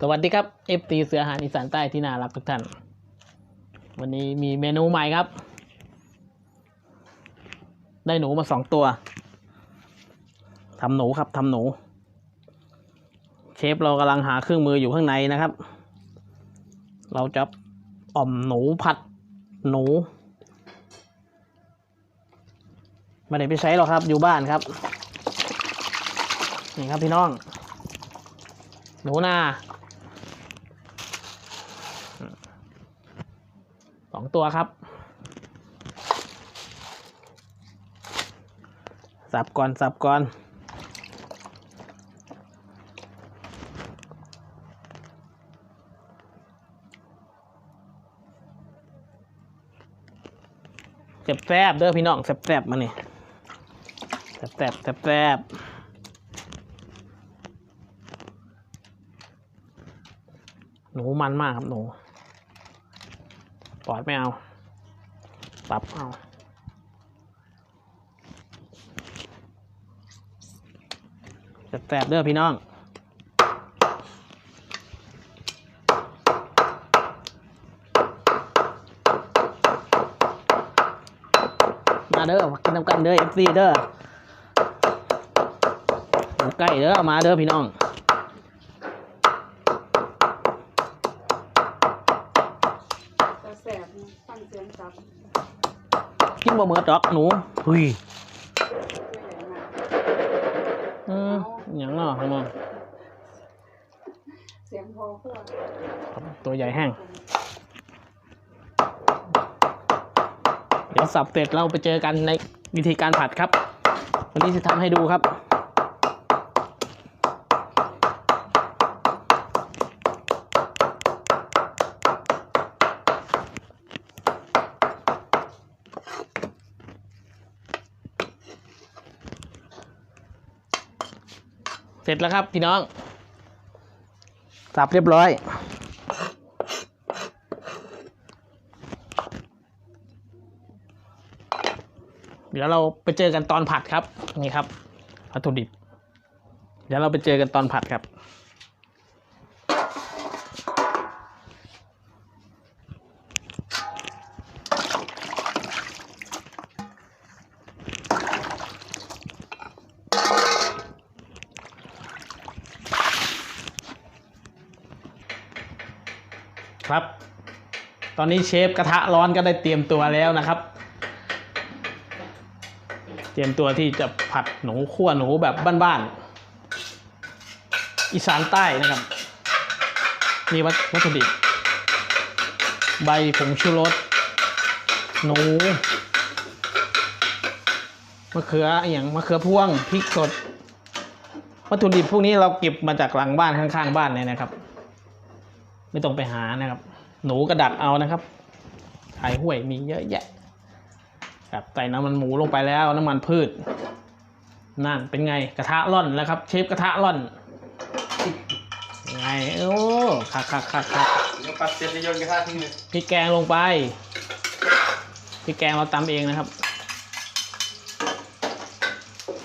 สวัสดีครับเอฟตีเสืออาหารอีสานใต้ที่น่ารักทุกท่าน วันนี้มีเมนูใหม่ครับ ได้หนูมาสองตัวทำหนูครับทำหนู เชฟเรากำลังหาเครื่องมืออยู่ข้างในนะครับ เราจะอ่อมหนูผัดหนูไม่ได้ไปใช้หรอกครับ อยู่บ้านครับ นี่ครับพี่น้อง หนูนา องตัวครับสับก่อนสับก่อนแซบแซบๆเด้อพี่น้องแซบแซบๆมานี่แซ่บแซบแซ่บแซบๆหนูมันมากครับหนู ปอดไม่เอาตับเอาแซ่บเด้อพี่น้องมาเด้อมากินน้ำกันเด้อเอฟซีเด้อหมูไก่เด้อมาเด้อพี่น้อง จะแสบฟังเสียงจับ กินบ่เหมือดดอกหนูหุยด้วยอย่างนั้นอืมอหย่างเนาะพี่น้องเสียงพอเพื่อตัวใหญ่แห้งเดี๋ยวสับเสร็จเราไปเจอกันในวิธีการผัดครับ วันนี้จะทำให้ดูครับ จแล้วครับพี่น้อง สับเรียบร้อยเดี๋ยวเราไปเจอกันตอนผัดครับนี่ครับวัตถุดิบ เดี๋ยวเราไปเจอกันตอนผัดครับครับ ตอนนี้เชฟกระทะร้อนก็ได้เตรียมตัวแล้วนะครับ เตรียมตัวที่จะผัดหนูคั่วหนูแบบบ้านๆ อีสานใต้นะครับนี่วัตถุดิบ ใบผงชูรส หนูมะเขืออย่างมะเขือพวงพริกสด วัตถุดิบพวกนี้เราเก็บมาจากหลังบ้านข้างๆ บ้านเลยนะครับ ไม่ต้องไปหานะครับ หนูกระดักเอานะครับขายห้วยมีเยอะแยะครับใส่น้ำมันหมูลงไปแล้วน้ำมันพืช นั่นเป็นไงกระทะร่อนแล้วครับ เชฟกระทะร่อนยังไงโอ้คักคักคักคักเดี๋ยวปัดเสร็จจะโยนกระทะทิ้งเลยพริกแกงลงไปพริกแกงเราตำเองนะครับ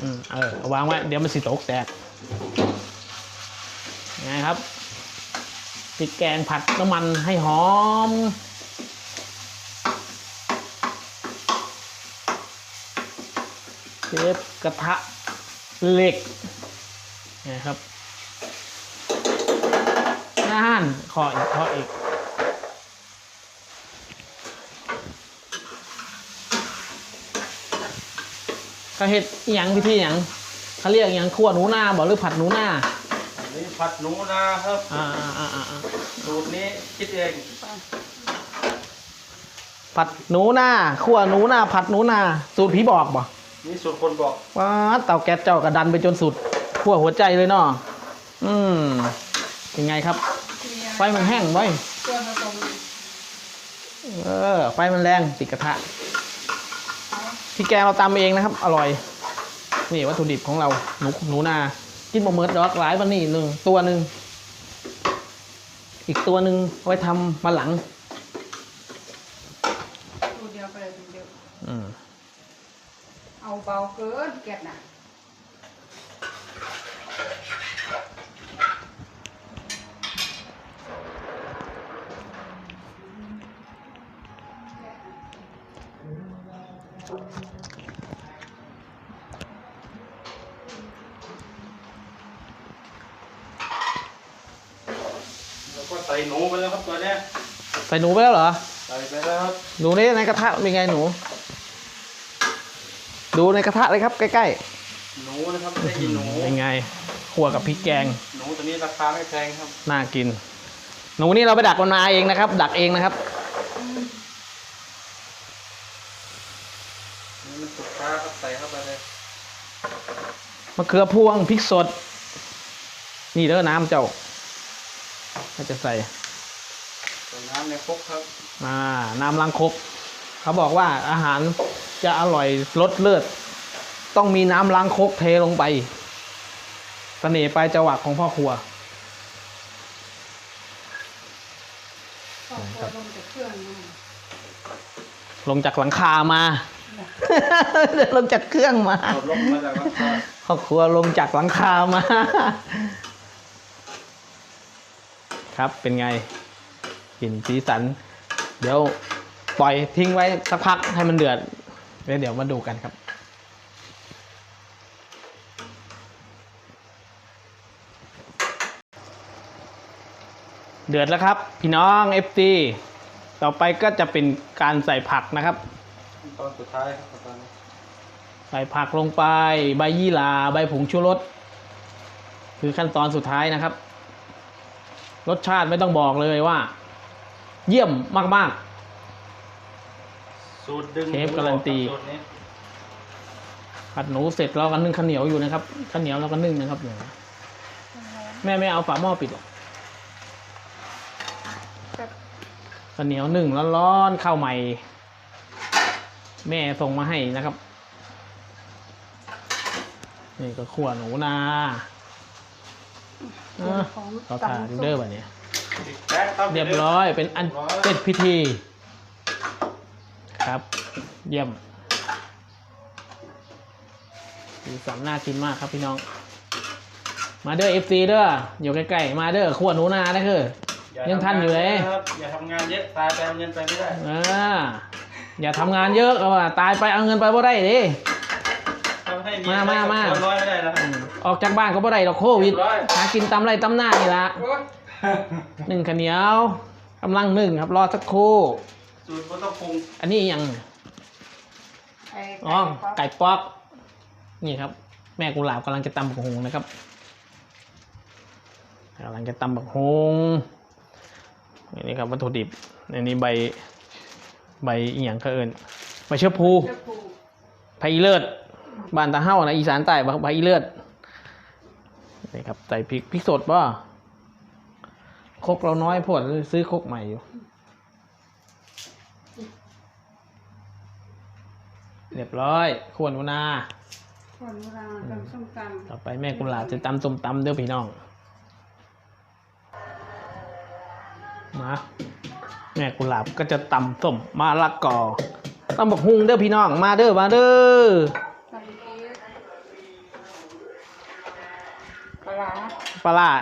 อืมเออเอาวางไว้เดี๋ยวมันสิตกแตกยังไงครับ พริกแกงผัดน้ำมันให้หอม เชฟกระทะเหล็กนะครับน่านขออีกขออีกเขาเห็ดอย่างพิธีอย่างเขาเรียกอย่างขั่วหนูนาบอกหรือผัดหนูนา นนี้ผัดหนูนะครับอ่าอ่าอ่าอ่าอ่าสูตรนี้คิดเองผัดหนูนาขั่วหนูนาผัดหนูนาสูตรผีบอกบ่นี่สูตรคนบอกว้าเต่าแก๊สเจ้ากระดันไปจนสุดขั้วหัวใจเลยเนาะอืมยังไงครับ ไฟมันแห้งไว้ยส่วนผสมเออไฟมันแรงติดกระทะพี่แกงเราตำเองนะครับ อร่อย นี่วัตถุดิบของเราหนูหนูนา กินบะเมิดดอกหลายวันนี้หนึ่งตัวหนึ่งอีกตัวหนึ่งไว้ทำมาหลังสูตรเดียวไปเลยเดียวอืมเอาเบาเกินแกะน่ะ ก็ใส่หนูไปแล้วครับตัวเนี้ยใส่หนูไปแล้วเหรอ ใส่ไปแล้วครับหนูนี่ในกระทะเป็นไงหนู ดูในกระทะเลยครับ ใกล้หนูนะครับไม่ได้กินหนู ๆเป็นไงขั่วกับพริกแกง หนูตัวนี้ราคาไม่แพงครับ น่ากิน หนูนี่เราไปดักมันมาเองนะครับ ดักเองนะครับ นี่มันสุกช้าครับใส่เข้าไปเลยมะเขือพวงพริกสด นี่เด้อน้ำเจ้า ก็จะใส่ใส่น้ำในครกครับ อ่า น้ำล้างครกเขาบอกว่าอาหารจะอร่อยรสเลิศต้องมีน้ำล้างครกเทลงไปเสน่ห์ปลายจวักของพ่อครัวครอบครัวลงจากเครื่องมาลงจากหลังคามาลงจากเครื่องมาตดลงมาจากราคาพ่อครัวลงจากหลังคามา ครับ เป็นไงกลิ่นสีสัน เดี๋ยวปล่อยทิ้งไว้สักพักให้มันเดือดแล้วเดี๋ยวมาดูกันครับ เดือดแล้วครับ พี่น้อง FT ต่อไปก็จะเป็นการใส่ผักนะครับตอนสุดท้ายครับตอนนี้ใส่ผักลงไป ใบยี่หร่าใบผงชูรสคือขั้นตอนสุดท้ายนะครับ รสชาติไม่ต้องบอกเลยว่า เยี่ยมมากสูตรดึงเชฟการันตีสูตรนี้ๆผัดหนูเสร็จเราก็นึ่งข้าวเหนียวอยู่นะครับข้าวเหนียวเราก็นึ่งนะครับอยู่แม่ไม่เอาฝาหม้อปิดหรอกแบบข้าวเหนียวนึ่งร้อนๆข้าวใหม่ แม่ส่งมาให้นะครับ นี่ก็ขั่วหนูนาส่วน อะของเราทานดูเดอร์แบบนี้แป๊ะคเรียบร้อยเป็นอันเสร็จพิธี ครับ เยี่ยมสีสันน่ากินมากครับพี่น้อง มาเด้อเอฟซีเด้ออยู่ใกล้ๆมาเด้อขวดหนูนานะคือ ยังทันอยู่เลยครับอย่าทำงานเยอะตายไปเอาเงินไปไม่ได้เอออย่าทำงานเยอะเอาว่าตายไปเอาเงินไปบ่ได้ดิทำให้เยมามามาคนน้อยไม่ได้นะอืม ออกจากบ้านก็บ่ได้ดอกโควิดร้อยหากินตำไรตำหน้านี่ละหนึ่งข้าวเหนียวกำลังหนึ่งครับรอสักครู่สูตรก็ต้องปรุงอันนี้ยังไอ้อ๋อไก่ไก่ป๊อกนี่ครับ แม่กุหลาบกำลังจะตำบักฮงนะครับกำลังจะตำบักฮงนี่ครับวัตถุดิบอันนี้ใบใบอีหยังเขาเอิญใบเชื้อพูเจ้าปูไผ่อีเลิศบ้านตาเฮ้านะอีสานใต้ไผ่อีเลิศ นี่ครับใส่พริกพริกสดป่ะครกเราน้อยพดเลยซื้อครกใหม่อยู่ เรียบร้อยขวนหนูนาคนโบราณตำส้มตำต่อไปแม่กุหลาบจะตำส้มตำเด้อพี่น้อง มาแม่กุหลาบก็จะตำส้มมาละกอตำบักฮุงเด้อพี่น้อง มาเด้อมาเด้อ ปลาร้า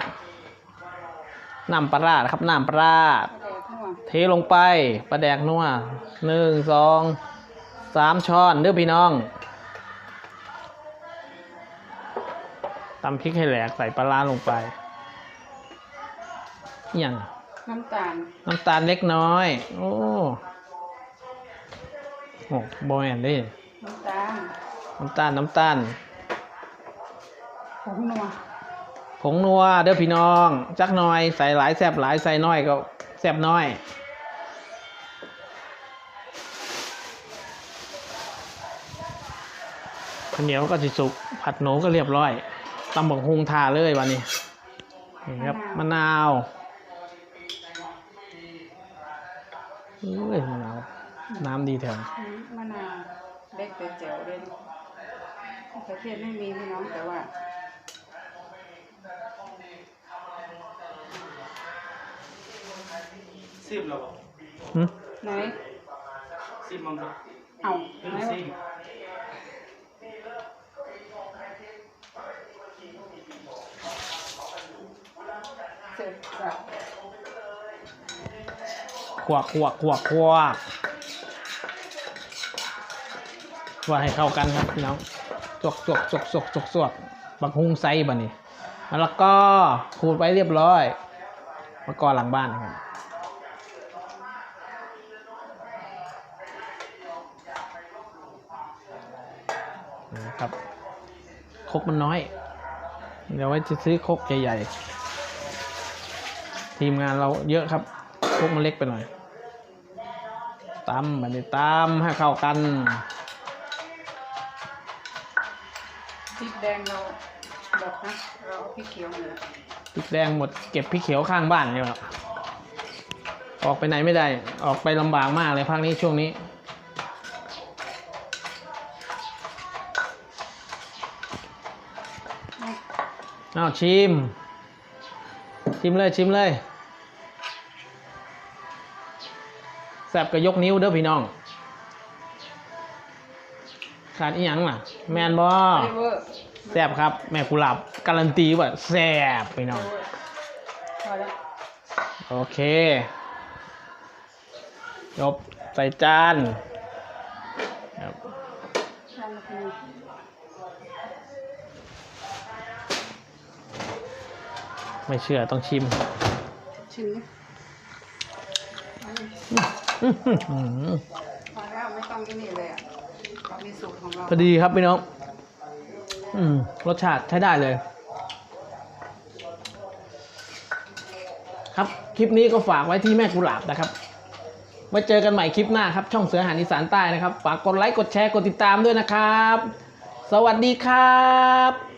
น้ำปลาร้านะครับน้ำปลาร้าปลาแดกหัวเทลงไปปลาแดกนัวหนึ่งสองสามช้อนเด้อพี่น้องตำพริกให้แหลกใส่ปลาร้าลงไปอหย่างน้ำตาล น้ำตาลเล็กน้อย โอ้โหบอยอันนี้น้ำตาล น้ำตาล น้ำตาลผงนัวผ งนัวเด้อพี่น้อง จักหน่อยใส่หลายแซบหลายใส่น้อยก็แซบน้อยข้าวเหนียวก็สิสุก ผัดหนูก็เรียบร้อยตำบักฮุงทาเลยวันนี้นี่ครับมะนาวเอ้ยมะนาว น้ำดีแถวมะนาวเล็กแต่แจ๋วเลยประเทศไม่มีพี่น้องแต่ว่า ซิมเราบอกหึไหนซิมมังครับเอาซิมไหนซิมเสร็จสับขวกขวกขวกขวกว่าให้เข้ากันครับพี่น้องจวกจวกจวกจวกจวกจวกบักฮุงไซบันนี้แล้วก็ขูดไปเรียบร้อยมะกอหลังบ้านนะครับ นะครับครกมันน้อย เดี๋ยวไว้จะซื้อครกใหญ่ๆ ทีมงานเราเยอะครับครกมันเล็กไปหน่อยตำแบบนี้ตำให้เข้ากันพริกแดงเราบอกนะเราเอาพริกเขียวเหนือพริกแดงหมดเก็บพริกเขียวข้างบ้านเนี่ยครับออกไปไหนไม่ได้ ออกไปลำบากมากเลยภาคนี้ช่วงนี้ อ้าวชิม ชิมเลยชิมเลยแซบก็ยกนิ้วเด้อพี่น้อง ขาดอีหยังล่ะ แมนบอแซบครับ แม่กุหลาบการันตีว่าแซบพี่น้อง โอเค จบ ใส่จานครับ ทำนาที ไม่เชื่อต้องชิม ชิมอื้อหือหือพอแล้วไม่ต้องที่นี่เลยอะเรามีสูตรของเราพอดีครับพี่น้อง อืม รสชาติใช้ได้เลย ครับ คลิปนี้ก็ฝากไว้ที่แม่กุหลาบนะครับไว้เจอกันใหม่คลิปหน้าครับ ช่องเสืออาหารอีสานใต้นะครับ ฝากกดไลค์ กดแชร์ กดติดตามด้วยนะครับ สวัสดีครับ